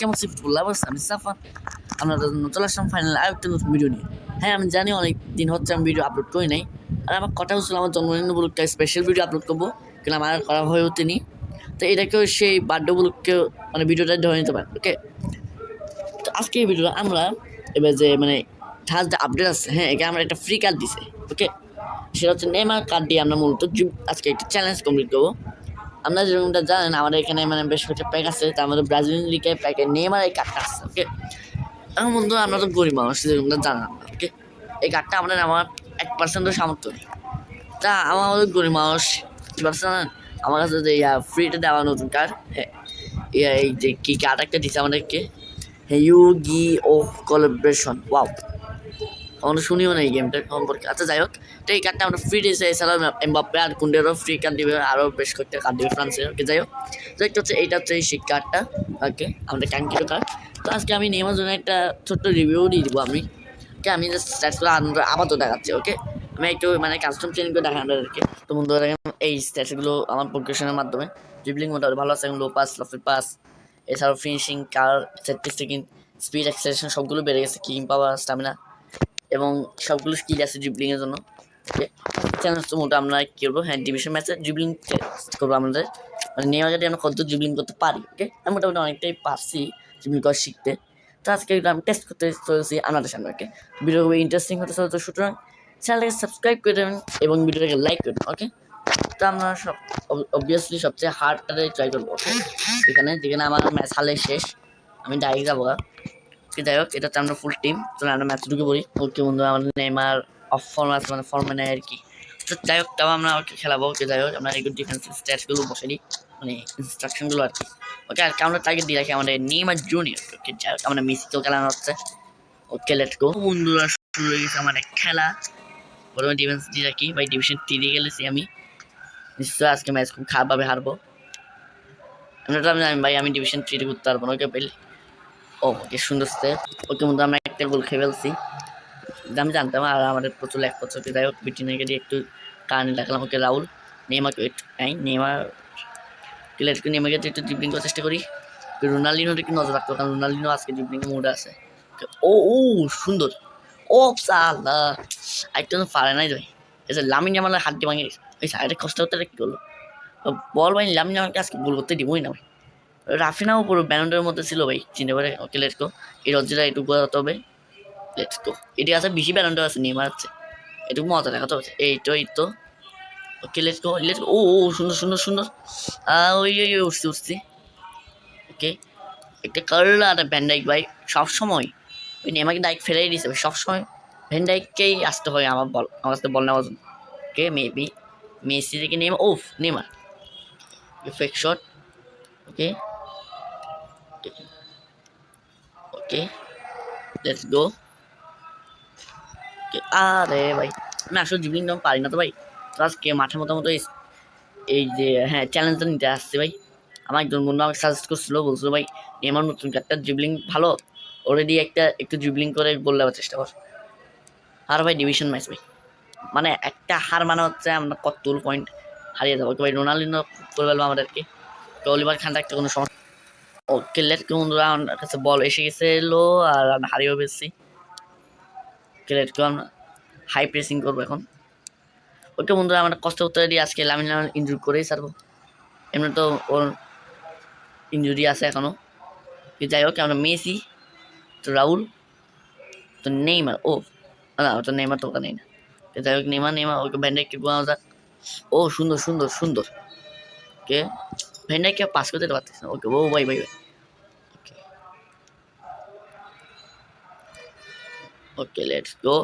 কেমন সিফট বললাম আমি সাফা। আমরা চলে আসলাম ফাইনাল আর একটা ভিডিও নিয়ে। হ্যাঁ আমি জানি অনেক দিন হচ্ছে আমি ভিডিও আপলোড করি নাই, আর আমার কথা হচ্ছিল আমার জন্মদিন উপলক্ষে স্পেশাল ভিডিও আপলোড করব, কিন্তু আমার আর করা হয়ে ওঠেনি। তো এটাকেও সেই বার্থডে উপলক্ষে মানে ভিডিওটা ধরে নিতে পারেন ওকে তো আজকে এই ভিডিওটা আমরা এবার যে মানে থার্সডে আপডেট আছে হ্যাঁ একে আমরা একটা ফ্রি কার্ড দিছে ওকে সেটা হচ্ছে নেমার কার্ড দিয়ে আমরা মূলত আজকে একটা চ্যালেঞ্জ কমপ্লিট করব। আপনারা যেরকমটা জানেন, আমাদের এখানে মানে বেশ কয়েকটা প্যাক আছে তার মধ্যে ব্রাজিলিয়ান লিগে প্যাকে নেমার এই কার্ডটা আছে ওকে এখন বন্ধু, আমরা তো গরিব মানুষ যেরকমটা জানেন আমরা ওকে এই কার্ডটা আমাদের আমার এক পার্সেন্টও সামর্থ্য নেই। তা আমার গরিব মানুষ, কি জানেন? আমার কাছে যে, ইয়া ফ্রিতে দেওয়া নতুন কার্ড হ্যাঁ। ইয়া, এই যে, কি কার্ড একটা দিচ্ছে আমাদেরকে হ্যাঁ ইউ গি ও কোলাবরেশন ওয়াও আমরা শুনিও না এই গেমটার সম্পর্কে আচ্ছা যাই হোক, তো এই কার্ডটা আমরা ফ্রি দিয়েছে এছাড়াও এমবাপ্পে আর কুন্ডেরও ফ্রি কার্ড দিবে আরও বেশ কয়েকটা কার্ড দিবে ফ্রান্সের ওকে যাই হোক তো একটা হচ্ছে এইটা হচ্ছে এই শিক কার্ডটা ওকে আমাদের কাঙ্ক্ষিত কার্ড তো আজকে আমি নেওয়ার জন্য একটা ছোট্ট রিভিউ দিয়ে দিব আমি। ওকে আমি জাস্ট স্ট্যাটসগুলো আপাতত দেখাচ্ছি ওকে আমি একটু মানে কাস্টম চেঞ্জ করে দেখাই আপনাদেরকে তো বন্ধুরা, দেখেন, এই স্ট্যাটসগুলো আমার প্রোগ্রেশনের মাধ্যমে। ড্রিবলিং মোটামুটি ভালো আছে লো পাস লফের পাস এছাড়াও ফিনিশিং কার সেট পিস স্পিড অ্যাক্সেলেশন সবগুলো বেড়ে গেছে কিং পাওয়ার স্টামিনা এবং সবগুলো স্কিল আছে ড্রিবলিং এর জন্য। চ্যালেঞ্জ মোটা, আমরা কি করব? হ্যাঁ ডিভিশন ম্যাচে ড্রিবলিং করব আমাদের। মানে নেওয়া যদি আমরা কত ড্রিবলিং করতে পারি ওকে আমি মোটামুটি অনেকটাই পারছি ড্রিবলিং করা শিখতে। তো আজকে আমি টেস্ট করতে চলেছি আপনাদের সামনে ওকে ভিডিও খুবই ইন্টারেস্টিং হতে চলে তো সুতরাং চ্যানেলটাকে সাবস্ক্রাইব করে দেবেন এবং ভিডিওটাকে লাইক করে ওকে তো আমরা সব অবভিয়াসলি সবচেয়ে হার্ডটাতে ট্রাই করব ওকে এখানে যেখানে আমার ম্যাচ হালে শেষ, আমি ডাইরেক্ট যাব। ওকে যাই হোক এটা হচ্ছে আমরা ফুল টিম চলে আমরা ম্যাচ ঢুকে পড়ি। ওকে বন্ধু আমাদের নেমার অফ ফর্ম আছে মানে ফর্মে নেয় আর কি। তো যাই হোক, তাও আমরা ওকে খেলাবো, ওকে যাই হোক। আমরা এগুলো ডিফেন্সিভ স্ট্যাটসগুলো বসে দিই মানে ইনস্ট্রাকশনগুলো আর কি। ওকে, আর আমরা টার্গেট দিয়ে রাখি আমাদের নেমার জুনিয়র ওকে, যাই হোক, আমরা মেসিকেও খেলানো হচ্ছে। ওকে লেটস গো বন্ধুরা, শুরু হয়ে গেছে আমাদের খেলা। প্রথমে ডিফেন্স দিয়ে রাখি। ভাই ডিভিশন থ্রি গেলেছি আমি। নিশ্চয়ই আজকে ম্যাচ খুব খারাপভাবে হারবো। আমি তো আমি জানি, ভাই, আমি ডিভিশন থ্রিতে করতে পারব না, ওকে, পেলে। ও ওকে সুন্দর সে। ওকে মধ্যে আমরা একটা গোল খেয়ে ফেলছি। আমি জানতাম, আর আমাদের প্রচুর এক বছর যাই হোক বিটিনাকে দিয়ে একটু কারণে দেখালাম। ওকে, রাহুল নেমাকে একটু নাই নেমার প্লেয়ার একটু নেমাকে দিয়ে একটু ড্রিবলিং করার চেষ্টা করি। রোনাল্ডিনোর একটু নজর রাখতো কারণ রোনাল্ডিনো আজকে ড্রিবলিং মোডে আছে। ও ও, সুন্দর। ও সালা আরেকটা পারে নাই ভাই এসে লামিন জামালের হাত দিয়ে ভাঙে ওই সাইডে কষ্ট হতে কি করল? বল ভাই, লামিন জামালকে আজকে গোল করতে দিবই না ভাই। রাফিনাও পুরো ব্যান্ডের মধ্যে ছিল ভাই চিনতে পারে? ওকে লেটস গো এই রজ্জিটা একটু বোঝাতে হবে। লেটস গো এটি আছে বেশি ব্যান্ডার আছে নেমার আছে। একটু মজা দেখাতে হবে। এই তো এই তো। ওকে লেটস গো লেটস ও ও সুন্দর সুন্দর সুন্দর। ওই ওই ওই, উঠছি উঠছি। ওকে। একটা কার্ল আর ভ্যান্ডাইক ভাই সবসময়। ওই নেমাকে ডাইক ফেলেই ভাই সবসময় ভ্যান্ডাইককেই আসতে হয় আমার বল আমার কাছে বল নেওয়ার জন্য। ওকে মেবি মেসি থেকে Neymar of Neymar fake shot okay. Okay let's go আরে ভাই আমি আসলে জিবলিং নাম পারি না তো ভাই। তো আজকে মাঠের মতো মতো এই- যে হ্যাঁ চ্যালেঞ্জটা নিতে আসছে ভাই। আমার একজন বন্ধু আমাকে সাজেস্ট করছিল, বলছিল, ভাই আমার নতুন কার্ডটা জিবলিং ভালো। অলরেডি একটা, একটু জিবলিং করে গোল দেওয়ার চেষ্টা কর। আর ভাই ডিভিশন ম্যাচ ভাই। মানে একটা হার মানে হচ্ছে আমরা কতগুলো পয়েন্ট হারিয়ে যাব। ভাই রোনাল্ডিনো করে ফেলব আমাদেরকে। তো অলিভার খানটা একটা কোনো সমস্যা ওকে লেট বন্ধুরা আমার কাছে বল এসে গেছে এলো আর হারিয়েও ওকে লেট আমরা হাই প্রেসিং করব এখন। ওকে বন্ধুরা আমরা কষ্ট করতে পারি আজকে লামিন ইনজুরি করেই ছাড়বো। এমনি তো ওর ইনজুরি আছে এখনও যাই হোক, আমরা মেসি, তো রাহুল, তো নেইমার, ও, না ওটা নেইমার তো ওটা নেই না। যাই হোক, নেইমার নেইমার, ওকে ব্যান্ডেককে গোয়া যাক। ও সুন্দর সুন্দর সুন্দর। ওকে ভেন্ডাইকে পাস করতে পারতেছে ওকে, ও ভাই ভাই ভাই ওকে লেটস গো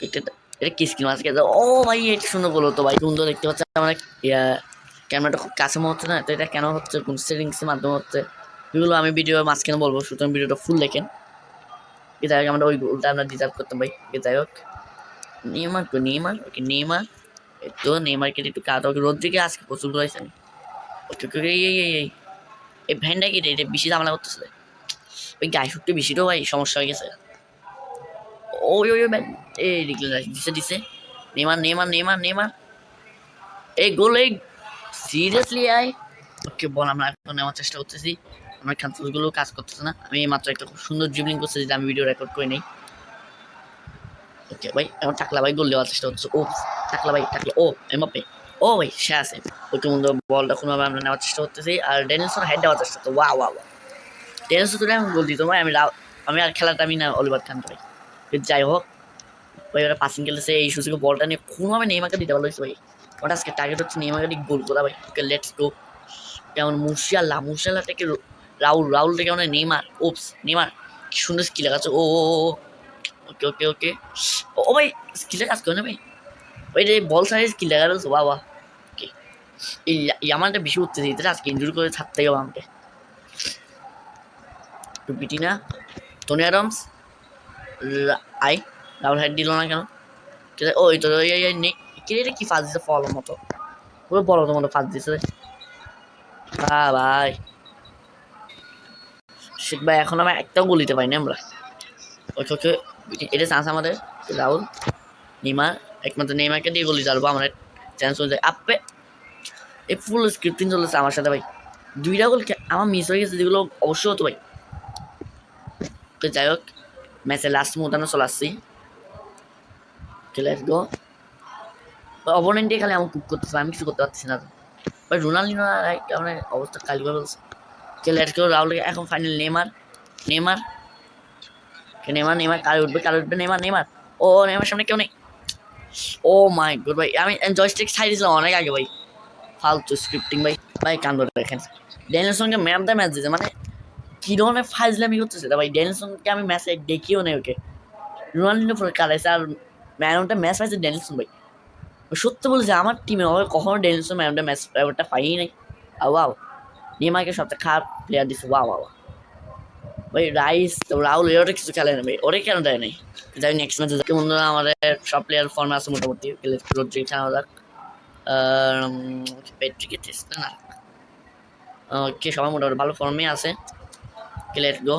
এটা এটা স্কিল মাছ ও ভাই, এটা সুন্দর বলো তো ভাই, সুন্দর দেখতে পাচ্ছে। আমার ক্যামেরাটা খুব কাছে মনে হচ্ছে না, তো এটা কেন হচ্ছে? কোন সেটিংসের মাধ্যমে হচ্ছে? এগুলো আমি ভিডিও মাঝখানে বলব, সুতরাং ভিডিওটা ফুল দেখেন। যাই হোক, আমরা ওই গোলটা আমরা ডিজার্ভ করতাম ভাই। যাই হোক। নেইমার তো নেইমার? ওকে নেইমার। এই তো, নেইমারকে একটু কাটা ওকে রোদ্রিকে আজকে প্রচুর করেছে আমি এই ভ্যানটা কি রে? এটা বেশি ঝামেলা করতেছে ওই গায়ে শুটতে বেশি তো ভাই, সমস্যা হয়ে গেছে। ওই ওই ভ্যান এই দেখলে দিছে দিছে নেমার নেমার নেমার নেমার এই গোল এই সিরিয়াসলি আয় ওকে বল আমরা এখন নেওয়ার চেষ্টা করতেছি আমার কন্ট্রোলগুলো কাজ করতেছে না আমি মাত্র একটা খুব সুন্দর ড্রিবলিং করছি যেটা আমি ভিডিও রেকর্ড করে নেই ওকে ভাই এখন টাকলা ভাই গোল দেওয়ার চেষ্টা হচ্ছে ও টাকলা ভাই টাকলা ও এমপে ও ভাই সে আছে ওকে মধ্যে বলটা কোনোভাবে আমরা নেওয়ার চেষ্টা করতেছি আর ডেনিলসন হেড দেওয়ার চেষ্টা করতো ওয়া ওয়া ওয়া ডেনিলসন তো এখন গোল দিত ভাই আমি আমি আর খেলাটা আমি না অলিভার খান ভাই যাই হোক ওরা পাসিং খেলতেছে এই সুযোগে বলটা নিয়ে কোনোভাবে নেইমাকে দিতে পারল ভাই। ওটা আজকে টার্গেট হচ্ছে নেইমাকে গোল করা ভাই। ওকে লেটস গো কেমন মুশিয়াল্লা মুশিয়াল্লা থেকে রাউল রাউল থেকে মানে নেইমার, ওপস, নেইমার। কি সুন্দর স্কিল লাগাচ্ছে ও ওকে ওকে ওকে। ও ভাই স্কিলে কাজ করে না ভাই? ওই যে বল সাইজ স্কিল রয়েছে বাবা ওকে। এই ইয়ামানটা বেশি উঠতে দিতে আজকে ইনজুরি করে ছাড়তে হবে আমাকে। একটু পিটি না টনি অ্যাডামস আই রাউল হেড দিল না কেন? ওই তো, ওই ওই ওই এটা কি ফাঁস দিছে? ফল মতো। পুরো বড় মতো ফাঁস দিছে ভাই শিখ ভাই, এখন আমি একটাও গোল দিতে পারিনি আমরা। ওকে ওকে এটা চান্স আমাদের। রাহুল, নেইমার, একমাত্র নেইমারকে দিয়ে গোলি চালবো আমার। চান্স হয়ে যায়। আপে এই ফুল স্ক্রিপ্টিং চলেছে আমার সাথে ভাই। দুইটা গোল আমার মিস হয়ে গেছে, যেগুলো অবশ্যই হতো ভাই। তো যাই হোক। ম্যাচের লাস্ট মুহূর্তে চলে আসছি লেটস গো অপোনেন্টে খালি আমার কুক করতেছে আমি কিছু করতে পারতেছি না ভাই রোনাল্ডিনো আমার অবস্থা কালি করে বলছে লেটস গো রাহুল এখন final Neymar Neymar Neymar Neymar কারে উঠবে কারে উঠবে নেমার নেমার ও নেমার সামনে কেউ নেই ও মাই গুড ভাই আমি জয়স্টিক ছাই দিয়েছিলাম অনেক আগে ভাই ফালতু স্ক্রিপ্টিং ভাই ভাই কান্দ দেখেন ড্যানিelsonকে ম্যাম দ্য ম্যাচ দিয়েছে মানে কী ধরনের ফাইজলামি করতেছে? তা ভাই ড্যানিelsonকে আমি ম্যাচে দেখিও নেই ওকে। রোনাল্ডিনো পরে কালাইছে আর ম্যানটা ম্যাচ পাইছে ড্যানিলসন ভাই। সত্যি বলছে, আমার টিমে হবে কখনো ড্যানিলসন ম্যানটা ম্যাচ ব্যাপারটা পাইই নাই। আর ওয়াও। নিয়মাকে সবচেয়ে খারাপ প্লেয়ার দিচ্ছে ওয়া ওয়া ভাই, রাইস, তো রাহুল, এরা কিছু খেলে না ভাই। ওরে কেন দেয় নাই? যাই নেক্সট ম্যাচে যাকে বন্ধুরা, আমাদের সব প্লেয়ার ফর্মে আছে মোটামুটি। রোদ্রিক খেলা যাক। পেট্রিকে টেস্ট না। ওকে, সবাই মোটামুটি ভালো ফর্মে আছে। লেট গো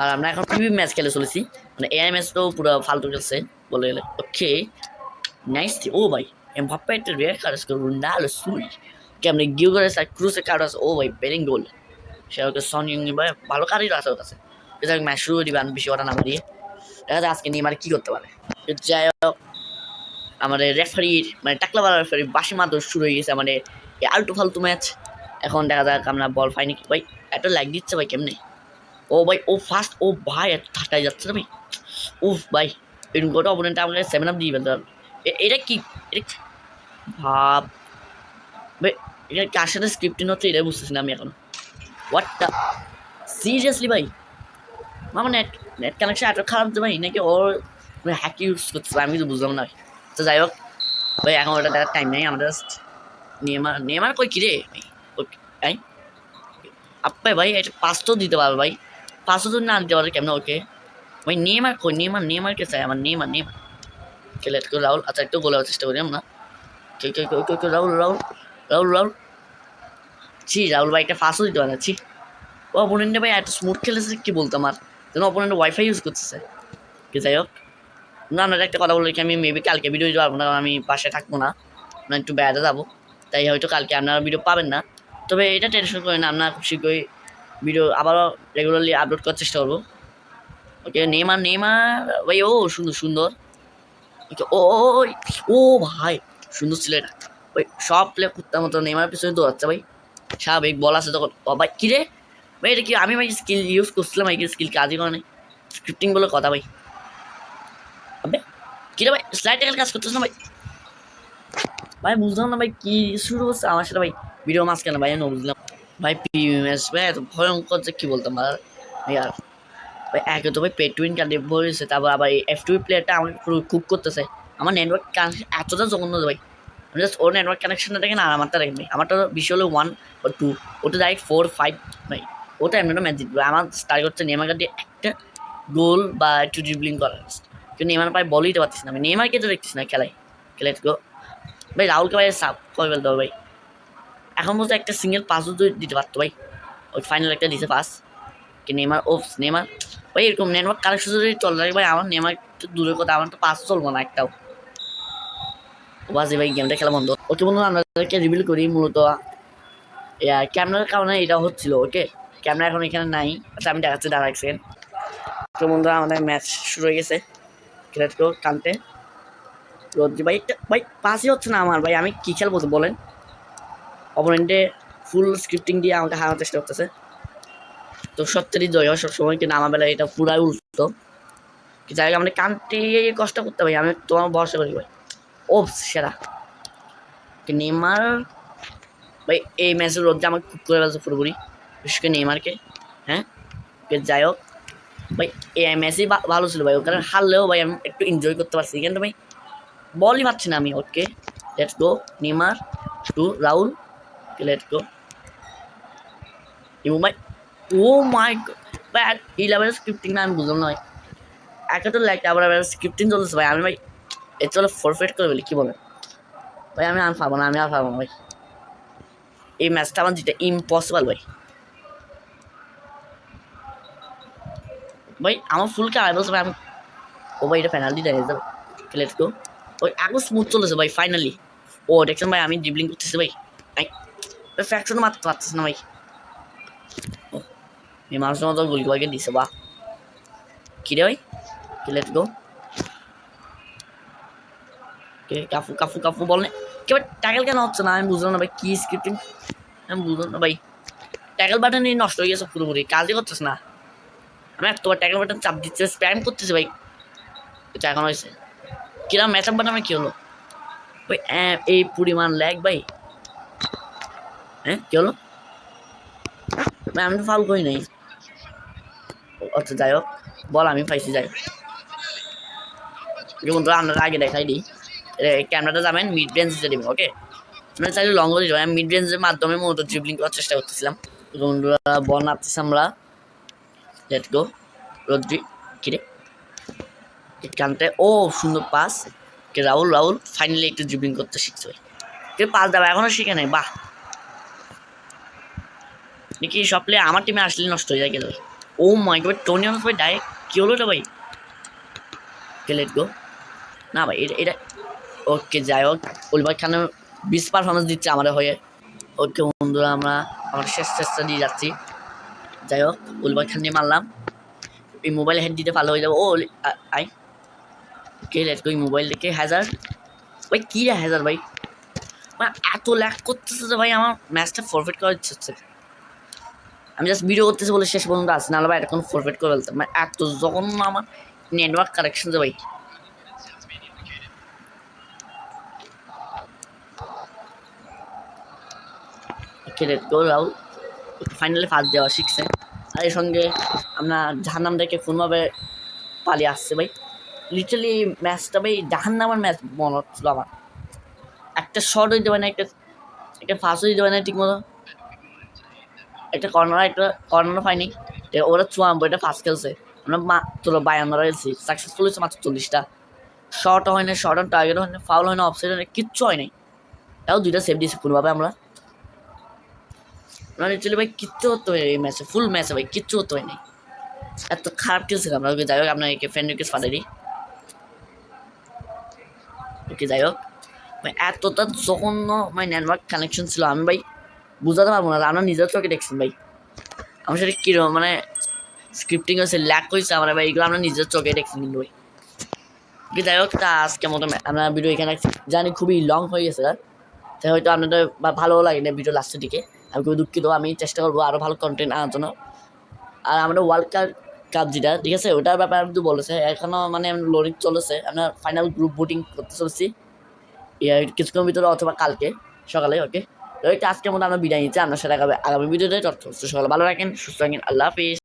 আর আমরা এখন পিভি ম্যাচ খেলে চলেছি। মানে এআই ম্যাচটাও পুরো ফালতু খেলছে, বলে গেলে। ওকে নাইস ও ভাই এমবাপ্পে একটা রেয়ার কার্ড আছে রোনাল্ডো সুই। কেমনে করে স্যার ক্রুসে কার্ড আছে। ও ভাই বেরিং গোল সে ওকে সন ইং ভাই, ভালো কার্ডই আছে ওর কাছে। এটা ম্যাচ শুরু করে দিবে আমি বেশি কথা না বাড়িয়ে দেখা যায় আজকে নিয়ে কী করতে পারে। যাই হোক, আমাদের রেফারির মানে টাকলাওয়ালা রেফারি বাসি মাত্র শুরু হয়ে গেছে আমাদের আলটু ফালতু ম্যাচ এখন দেখা যাক আমরা বল পাইনি কি ভাই এত লাইক দিচ্ছে ভাই কেমনে? ও ভাই, ও ফার্স্ট ও ভাই, এত ঠাটাই যাচ্ছে না ভাই? উফ ভাই, এরকম করে অপোনেন্ট আমাকে সেভেন আপ দিয়ে ফেলতে পারবে এটা কি? এটা ভাব। ভাই, এটা কার সাথে স্ক্রিপ্টিং হচ্ছে, এটাই বুঝতেছি না আমি এখন। হোয়াট দ্য সিরিয়াসলি ভাই? মামা নেট নেট কানেকশন এত খারাপ যে ভাই, নাকি ওর হ্যাক ইউজ করতেছে, আমি তো বুঝলাম না তো যাই হোক, ভাই, এখন ওটা দেখার টাইম নেই আমাদের নেমার নেমার কই কিরে? ভাই এই আপে ভাই, এটা পাঁচটাও দিতে পারবে ভাই। পাঁচশো যদি না দিতে পারে কেমন ওকে? ভাই নেমার কই? নেমার কে চাই? আমার নেমার নেমার খেলে একটু রাহুল? আচ্ছা একটু গোলার চেষ্টা করি আমরা। কে কে কে কে কে, রাহুল রাহুল রাহুল রাহুল। ছি, রাহুল ভাই একটা ফাঁসও দিতে পারে ছি। ও অপোনেন্টে ভাই, এত স্মুথ খেলেছে, কি বলতো আমার? যেন অপোনেন্টে ওয়াইফাই ইউজ করতেছে। কি যাই হোক। না না, একটা কথা বলে কি আমি মেবি কালকে ভিডিও দিতে পারব না আমি পাশে থাকব না। না একটু বেড়াতে যাব। তাই হয়তো কালকে আপনারা ভিডিও পাবেন না। তবে এটা টেনশন করেন না আপনার শীঘ্রই ভিডিও আবারও রেগুলারলি আপলোড করার চেষ্টা করব। ওকে নেমার নেমার ভাই ও সুন্দর সুন্দর। ওকে ও ও, ভাই সুন্দর ছিল এটা। ওই সব প্লে কুত্তার মতো নেমার পিছনে দৌড়াচ্ছে ভাই। স্বাভাবিক বল আছে তখন। ভাই কিরে? ভাই এটা কি আমি ভাই স্কিল ইউজ করছিলাম ভাই স্কিল কাজই করে স্ক্রিপ্টিং বলে কথা ভাই। আবে কিরে ভাই স্লাইড কাজ করতেছ না ভাই? ভাই বুঝলাম না ভাই কি শুরু হচ্ছে আমার সাথে ভাই? ভিডিও মাঝখানে ভাই আমি বুঝলাম। ভাই পিএমএস ভাই, এত ভয়ঙ্কর যে কী বলতাম আর আর ভাই একে তো ভাই পে টুইন কার্ডে ভরেছে তারপর আবার এই এফ টু প্লেয়ারটা আমাকে খুব করতেছে। আমার নেটওয়ার্ক কানেকশন এতটা জঘন্য ভাই, আমি জাস্ট ওর নেটওয়ার্ক কানেকশনটা দেখেন আর আমারটা দেখেন ভাই। আমারটা বেশি হলো ওয়ান বা টু ওটা ডাইরেক্ট ফোর ফাইভ ভাই ওটা এমনি ম্যাচ জিতবে। আমার টার্গেট হচ্ছে নেমার দিয়ে একটা গোল বা একটু ড্রিবলিং করার কিন্তু নেমার পায়ে বলই দিতে পারছিস না। আমি নেমারকে তো দেখছিস না খেলায়। খেলে গো ভাই রাহুলকে ভাই সাপ করে ফেলতে হবে ভাই? এখন বলতে একটা সিঙ্গেল পাসও তো দিতে পারতো ভাই। ওই ফাইনাল একটা দিছে পাস কি নেমার ও নেমার ভাই এরকম নেটওয়ার্ক কালেকশন যদি চলে থাকে ভাই, আমার নেমার একটু দূরের কথা, আমার তো পাস চলবো না একটাও। বাজে ভাই গেমটা খেলা বন্ধ। ওকে বন্ধু আপনাদেরকে রিভিল করি মূলত ক্যামেরার কারণে এটা হচ্ছিল, ওকে? ক্যামেরা এখন এখানে নাই। আচ্ছা আমি দেখাচ্ছি, দাঁড়া এক সেকেন্ড তো বন্ধুরা আমাদের ম্যাচ শুরু হয়ে গেছে। তো কানতে। রোদ্রি ভাই, একটা- ভাই পাসই হচ্ছে না আমার, ভাই, আমি কী খেলব বলেন? অপোনেন্টে ফুল স্ক্রিপ্টিং দিয়ে আমাকে হারানোর চেষ্টা করতেছে। তো সত্যি জয় হয় সবসময়, কিন্তু আমার বেলায় এটা পুরাই উল্টো। যাই হোক আমাদের কান্ট্রি কষ্ট করতে ভাই আমি তোমার ভরসা করি ভাই। ও সেরা। নেইমার, ভাই, এই ম্যাচের রোদে আমাকে খুব করে ফেলছে পুরোপুরি। বিশেষ করে নেইমারকে হ্যাঁ? যাই হোক, ভাই, এই ম্যাচই ভালো ছিল ভাই। ওখানে হারলেও ভাই, আমি একটু এনজয় করতে পারছি। কিন্তু ভাই বলই পাচ্ছি না আমি okay. Let's go Neymar to Rahul let's go Imu ভাই ও মাই ভাই এই লেভেলের স্ক্রিপ্টিং না আমি বুঝলাম না ভাই। একে তো লাইক আবার আবার স্ক্রিপ্টিং চলছে আমি ভাই এ চলে ফরফেট করে বলি কী বলেন? ভাই, আমি আর পারব না, আমি আর পারব না ভাই। এই ম্যাচটা আমার যেটা ইম্পসিবল ভাই। ভাই, আমার ফুল কে আয় বলছে ভাই, আমি ও ভাই, এটা পেনাল্টি দেয় যাবে লেটস গো ওই এখন স্মুথ চলেছে ভাই ফাইনালি ও, দেখছেন ভাই, আমি ড্রিবলিং করতেছি ভাই ফ্যাকশন মারতে পারতেছে না ভাই এই মানুষের মতো গুলি ভাইকে দিছে বাহ কী রে ভাই লেটস গো কে কাফু কাফু কাফু বলে কেবল ট্যাকেল কেন হচ্ছে না? আমি বুঝলাম না, ভাই, কী স্ক্রিপ্টিং আমি বুঝলাম না, ভাই। ট্যাকেল বাটনই নষ্ট হয়ে গেছে পুরোপুরি, কাজই করতেছে না। আমি এতবার ট্যাকেল বাটন চাপ দিচ্ছে স্প্যাম করতেছি, ভাই। এটা এখন হয়েছে। কিরম ম্যাচ আপ বানামে কী হলো? ওই এই পরিমাণ ল্যাগ ভাই। হ্যাঁ কী হলো? আমি তো ফাল করি নাই। আচ্ছা যাই হোক, বল, আমি পাইছি, যাই যেমন ধরো আপনারা আগে দেখাই দিই। ক্যামেরাটা যাবেন মিড রেঞ্জে দেবেন ওকে আপনারা চাইলে লং করে যাবেন মিড রেঞ্জের মাধ্যমে মূলত ড্রিবলিং করার চেষ্টা করতেছিলাম। বন্ধুরা বল নাপতেছি আমরা। লেট গো রদ্রি কিরে কানতে। ও, সুন্দর পাস রাহুল রাহুল ফাইনালি একটু ড্রিবলিং করতে শিখছে। কে পাস দেওয়া এখনও শিখে নাই, বাহ। নাকি সব প্লেয়ার আমার টিমে আসলে নষ্ট হয়ে যায় গেল ও মাই গড টোনি অনস ভাই ডাইরেক্ট কী হলো এটা ভাই? লেট গো না ভাই, এটা এটা ওকে যাই হোক, উলবাগ খানের বিশ পারফরমেন্স দিচ্ছে আমাদের হয়ে। ওকে বন্ধুরা, আমরা আমার শেষ চেষ্টা দিয়ে যাচ্ছি। যাই হোক, উলবাগ খান নিয়ে মারলাম। এই মোবাইল হেড দিতে ভালো হয়ে যাবে। ও আই কে লেট গো এই মোবাইল দেখে হাজার ভাই, কী রে হাজার ভাই? মানে এত ল্যাক করতেছে যে ভাই, আমার ম্যাচটা ফরফেট করার ইচ্ছে হচ্ছে। আমি জাস্ট ভিডিও করতেছি বলে শেষ পর্যন্ত আসি নাহলে ভাই এখন ফরফেট করে ফেলতাম। মানে এত যখন আমার নেটওয়ার্ক কানেকশন যে ভাই। খেলে ফার্স্ট দেওয়া শিখছে। আর এর সঙ্গে আমরা জাহান্নাম দেখে কোনোভাবে পালিয়ে আসছে ভাই। লিটারালি ম্যাচটা ভাই, জাহান্নামার ম্যাচ মনে হচ্ছিল আমার। একটা শর্ট হইতে পারে না একটা একটা ফার্স্ট হইতে পারে না ঠিক মতো একটা কর্নার একটা কর্নার হয়নি। ওরা এটা ফার্স্ট খেলছে। আমরা মাত্র বায়ান্নরা খেলছি। সাকসেসফুল হয়েছে মাত্র চল্লিশটা। শর্ট হয় না শর্ট অন টার্গেট হয় না ফাউল হয় না অফসাইড হয় না কিচ্ছু হয় নাই তাও দুইটা সেভ দিয়েছি কোনোভাবে আমরা। আমরা লিটারালি ভাই, কিচ্ছু হয় এই ম্যাচে ফুল ম্যাচে ভাই, কিচ্ছু করতে হয় নাই এত খারাপ খেলছে আমরা ওকে যাই হোক আপনার একে ফ্রেন্ড রিকোয়েস্ট পাঠাই দিই। ওকে যাই হোক। এতটা জঘন্য মানে নেটওয়ার্ক কানেকশন ছিল। আমি ভাই বুঝাতে পারব না আমরা নিজের চোখে দেখছেন ভাই। আমার সাথে কীরকম মানে স্ক্রিপ্টিং হয়েছে ল্যাক হয়েছে আমরা ভাই, এগুলো আমরা নিজের চোখে দেখছি কিন্তু ভাই। যাই হোক, তা আজকে মতো আমরা ভিডিও এখানে জানি খুবই লং হয়ে গেছে। তাই হয়তো আপনাদের ভালো লাগে না ভিডিও লাস্টের দিকে। আমি খুবই দুঃখিত, আমি চেষ্টা করব আরও ভালো কন্টেন্ট আনার জন্য। আর আমাদের ওয়ার্ল্ড কাপ কাপ যেটা, ঠিক আছে? ওটার ব্যাপারে আমি তো বলেছে এখনও মানে লোডিং চলেছে, আমরা ফাইনাল গ্রুপ বুটিং করতে চলছি। কিছুক্ষণের ভিতরে অথবা কালকে, সকালে ওকে তো এটা আজকের মতো আমরা বিদায় নিচ্ছি। আপনার সাথে আগামী ভিডিওতে। তথ্য সকাল ভালো রাখেন সুস্থ রাখেন আল্লাহ হাফিজ।